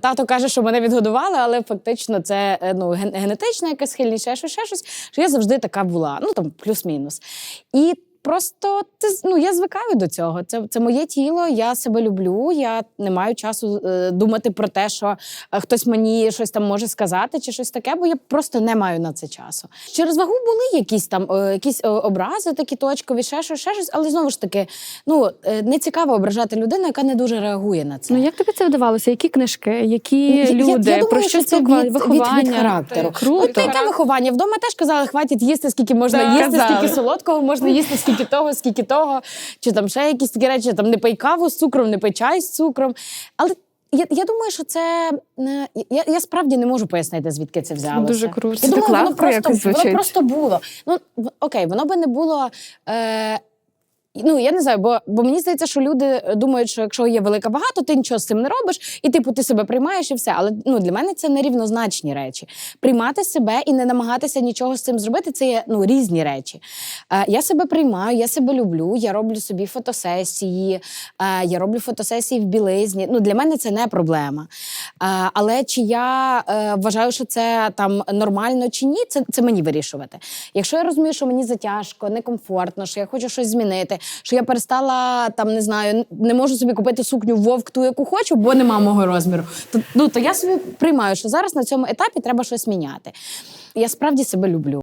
Тато каже, що мене відгодували, але фактично це е, ну, ген- генетична якась схильність, ще щось, ще щось, що я завжди така була, ну там плюс-мінус. І просто ти, ну, я звикаю до цього. Це, це моє тіло, я себе люблю, я не маю часу е, думати про те, що е, хтось мені щось там може сказати чи щось таке, бо я просто не маю на це часу. Через вагу були якісь там е, якісь е, образи, такі точкові, ще щось, ще щось, але знову ж таки, ну е, не цікаво ображати людину, яка не дуже реагує на це. Ну як тобі це вдавалося? Які книжки, які Я- я- люди, я думаю, про що це від- від- виховання? від характеру. Круто. Ну, та яке виховання? Вдома теж казали, хватить їсти, скільки можна Так. їсти, Казали. скільки солодкого можна їсти, скільки того, скільки того, чи там ще якісь такі речі, там не пий каву з цукром, не пий чай з цукром. Але я, я думаю, що це е, я, я справді не можу пояснити, звідки це взялося. Дуже круто. Я Це думаю, воно просто, воно просто було. Ну окей, воно би не було. Е, Ну, я не знаю, бо, бо мені здається, що люди е, думають, що якщо є велика вага, то ти нічого з цим не робиш, і типу ти себе приймаєш і все. Але ну для мене це нерівнозначні речі. Приймати себе і не намагатися нічого з цим зробити це є ну різні речі. Е, я себе приймаю, я себе люблю, я роблю собі фотосесії, е, я роблю фотосесії в білизні. Ну для мене це не проблема. Е, але чи я е, вважаю, що це там нормально чи ні, це, це мені вирішувати. Якщо я розумію, що мені затяжко, некомфортно, що я хочу щось змінити, що я перестала там, не знаю, не можу собі купити сукню вовк ту, яку хочу, бо нема мого розміру. То, ну, то я собі приймаю, що зараз на цьому етапі треба щось міняти. Я справді себе люблю.